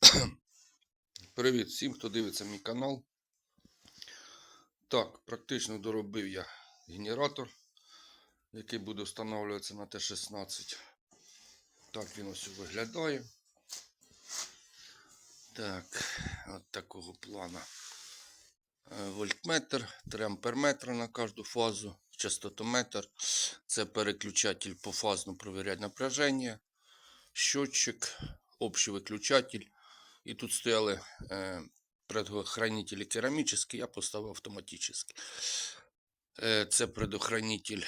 Привіт всім, хто дивиться мій канал. Так, практично доробив я генератор, який буде встановлюватися на Т-16. Так він ось виглядає. Так, от такого плана. Е, Вольтметр, 3 амперметра на кожну фазу, частотометр. Це переключатель пофазно провіряти напряження, щотчик, общий виключатель. І тут стояли е, предохранителі керамічні, я поставив автоматичний. Е, це предохранитель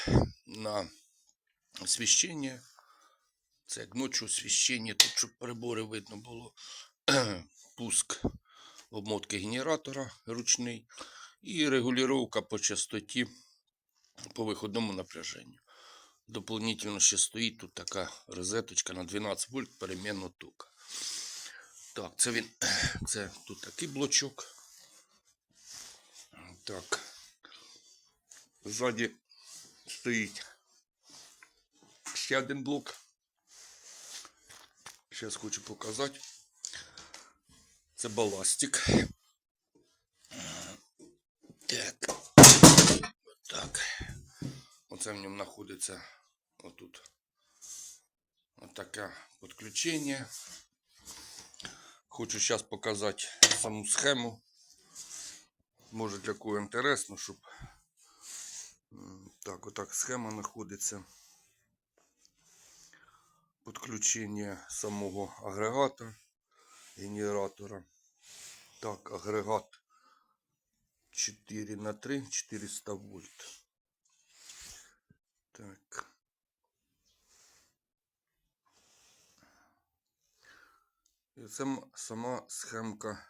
на освіщення. Це як ночі освіщення, тут щоб прибори видно було. Пуск обмотки генератора ручний і регулювання по частоті по виходному напряженню. Дополнительно ще стоїть тут така розеточка на 12 вольт перемінного тока. Так, це він. Це тут такий блочок. Так. Ззаді стоїть ще один блок. Зараз хочу показати. Це баластик. Так. Так. Оце в ньому знаходиться отут. Отаке підключення. Хочу зараз показати саму схему. Може для кого інтересно, щоб так, отак схема знаходиться. Підключення самого агрегата, генератора. Так, агрегат 4 на 3, 400 вольт. Так. І це сама схемка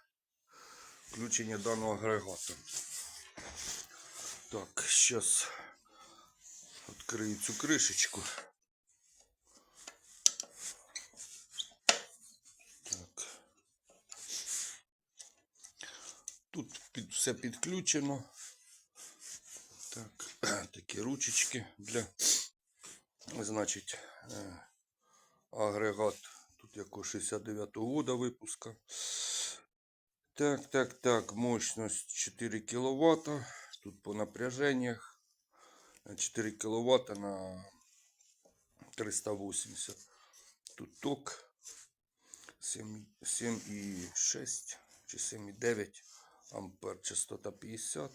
включення даного агрегату. Так, зараз відкрию цю кришечку. Так. Тут під, все підключено. Так, такі ручечки для, значить, е, агрегат Тут якого 69-го года випуска. Так, так, так. Мощность 4 кВт. Тут по напряжениях 4 кВт на 380. Тут ток 7,6 чи 7,9 ампер. Частота 50.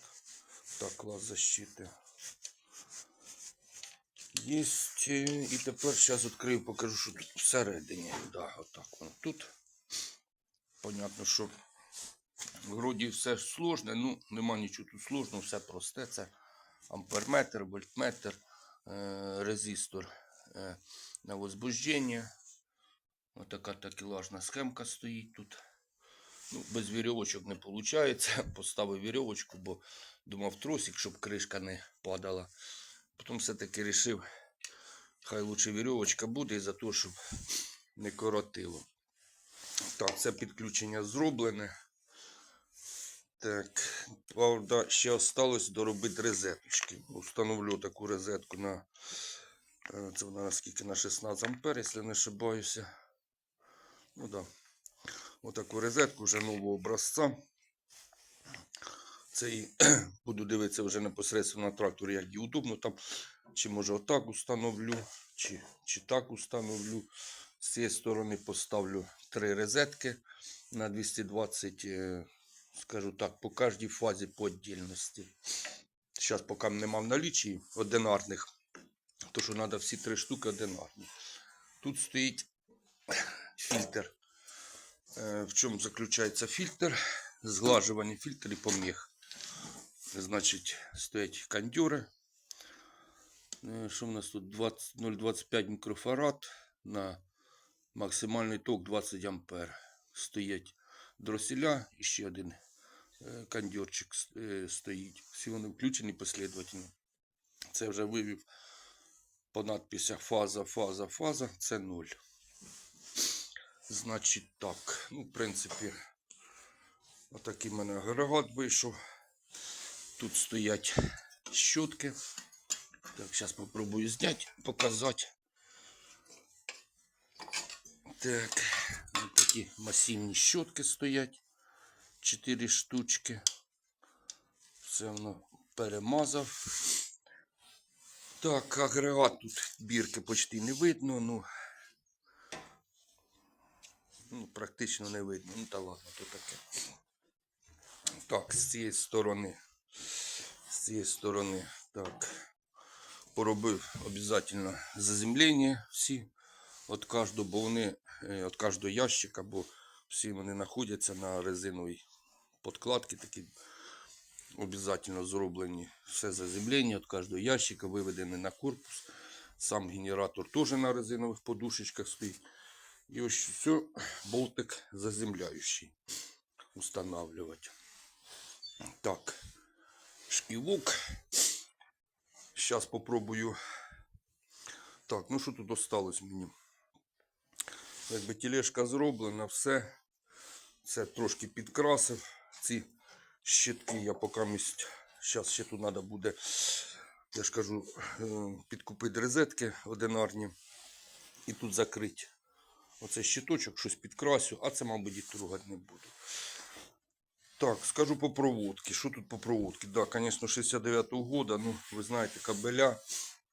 Так, клас защити. Єсть. е, І тепер зараз відкрию, покажу, що тут всередині. Да, отак воно тут. Понятно, що вроді все ж сложне, ну нема нічого тут сложного, все просте. Це амперметр, вольтметр, е, резистор е, на возбуждення. Отака такелажна схемка стоїть тут. Ну, без вірьовочок не виходить. Поставив вірьовочку, бо думав тросик, щоб кришка не падала. Потім все-таки вирішив, хай лучше вірьовочка буде і за те, щоб не коротило. Так, це підключення зроблене. Так, правда, ще осталось доробити розеточки. Установлю таку розетку на. е, Це вона наскільки на 16 ампер, якщо не ошибаюся. Ну да. Отаку розетку вже нового образця. Це і буду дивитися вже непосередньо на тракторі, як її удобно там. Чи може отак установлю, чи, чи так установлю. З цієї сторони поставлю три розетки на 220, е, скажу так, по кожній фазі по віддільності. Зараз, поки нема в налічі одинарних, то що треба всі три штуки одинарні. Тут стоїть фільтр. Е, В чому заключається фільтр? Зглажування фільтр і поміг. Значить, стоять кондюри. Е, Що в нас тут? 20 0,25 мікрофарад на максимальний ток 20 ампер. Стоять дроселя і ще один е, кондьорчик е, стоїть. Всі вони включені послідовательно. Це вже вивів по надписях фаза, фаза, фаза. Це 0. Значить так. Ну, в принципі, отакий в мене агрегат вийшов. Тут стоять щотки. Так, зараз спробую зняти, показати. Так, ось такі масивні щотки стоять. Чотири штучки. Все воно перемазав. Так, агрегат тут бірки почти не видно, ну, ну практично не видно. Ну та ладно, то таке. Так, з цієї сторони. З цієї сторони. Так. Поробив обов'язково заземлення всі від кожного, бо вони е, від кожного ящика, бо всі вони знаходяться на резиновій подкладці, такі обов'язково зроблені все заземлення від кожного ящика, виведений на корпус. Сам генератор теж на резинових подушечках стоїть. І ось все, болтик заземляючий. Устанавливать. Так, шківок. Зараз попробую. Так, ну що тут осталось мені? Якби тележка зроблена, все. Це трошки підкрасив. Ці щитки я поки місць. Зараз ще тут треба буде, я ж кажу, е, підкупити розетки одинарні і тут закрити. Оцей щиточок, щось підкрасю, а це, мабуть, і трогати не буду. Так, скажу по проводці. Що тут по проводці? Да, звісно, 69-го года, ну, ви знаєте, кабеля.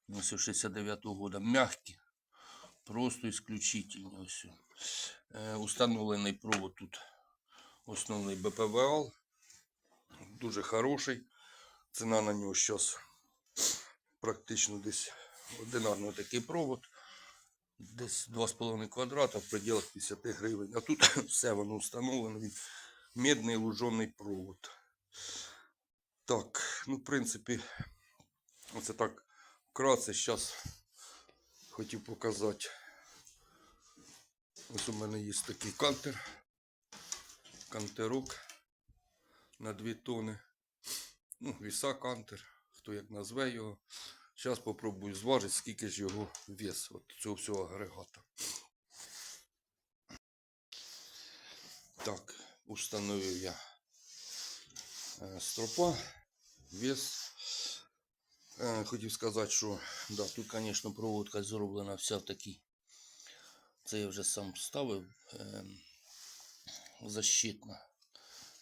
Ось 69-го года мягкі. Просто исключительні. Ось. Е, установлений провод тут основний БПВАЛ. Дуже хороший. Ціна на нього зараз практично десь одинарний такий провод. Десь 2,5 квадрата в пределах 50 гривень. А тут все воно встановлено. Медний лужений провод. Так, ну, в принципі, оце так вкратце зараз хотів показати. Ось у мене є такий кантер. Кантерок на 2 тони. Ну, віса кантер, хто як назве його. Зараз попробую зважити, скільки ж його вес от цього всього агрегата. Так, установив я е, стропа, вес. Е, Хотів сказати, що да, тут, звісно, проводка зроблена вся в. Це я вже сам ставив. Защитна.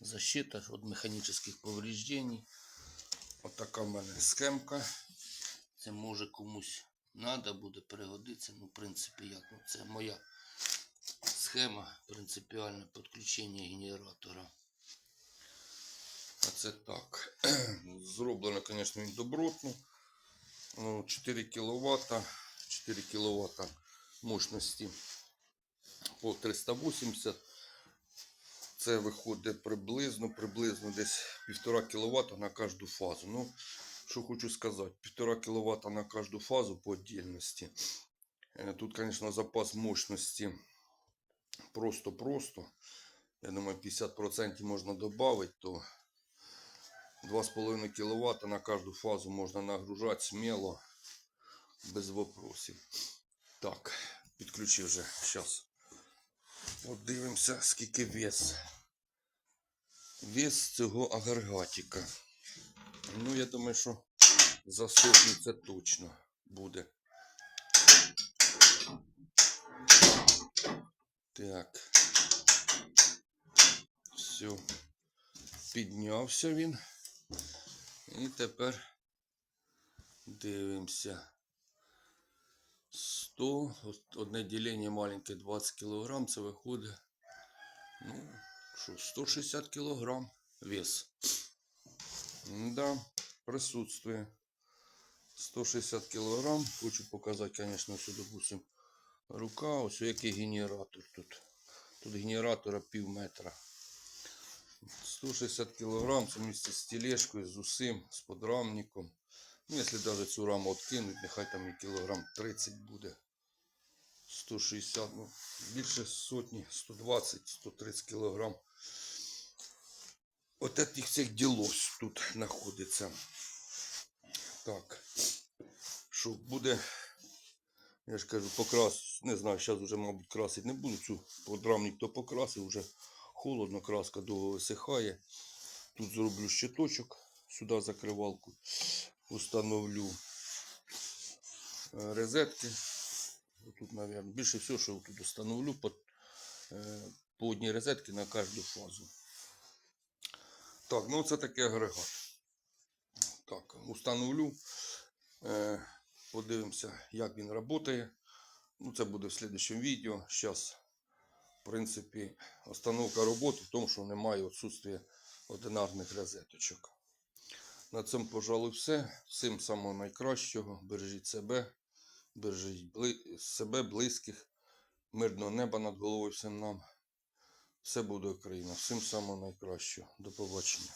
Защита від механічних повреждень. От така в мене схемка. Це може комусь треба буде пригодитися. Ну, в принципі, як ну, це моя схема принципіальне підключення генератора. А це так. Зроблено, звісно, він добротно. Ну, 4 кВт. 4 кВт мощності по 380. Це виходить приблизно, приблизно десь 1,5 кВт на кожну фазу. Ну, що хочу сказати, 1,5 кВт на кожну фазу по отдельності. Е, Тут, звісно, запас мощності просто-просто. Я думаю, 50% можна додати, то 2,5 кВт на кожну фазу можна нагружати сміло, без вопросів. Так, підключив вже зараз. От дивимося, скільки вес. Вес цього агрегатика. Ну, я думаю, що за сотню це точно буде. Так. Все. Піднявся він. І тепер дивимося. 100, одне ділення маленьке 20 кг, це виходить, ну, що, 160 кг вес. Да, присутствує. 160 кг. Хочу показати, звісно, все, допустим, рука. Ось який генератор тут. Тут генератора пів метра. 160 кг, це місце з тележкою, з усім, з подрамником. Ну, якщо навіть цю раму откинуть, нехай там і кілограм 30 буде. 160, ну, більше сотні, 120, 130 кілограм. От этих цих ділов тут знаходиться. Так. Що буде, я ж кажу, покрас, не знаю, зараз вже, мабуть, красити не буду. Цю подрамник то покрасив, вже холодно, краска довго висихає. Тут зроблю щиточок, сюди закривалку установлю е, розетки. Тут, мабуть, більше всього, що тут установлю, под, е, по одній розетці на кожну фазу. Так, ну це такий агрегат. Так, установлю. Подивимося, як він працює. Ну, це буде в слідчому відео. Зараз, в принципі, остановка роботи в тому, що немає відсутствия одинарних розеточок. На цьому, пожалуй, все. Всім самого найкращого. Бережіть себе, бережіть бли... себе, близьких, мирного неба над головою всім нам. Все буде Україна. Всім самого найкращого. До побачення.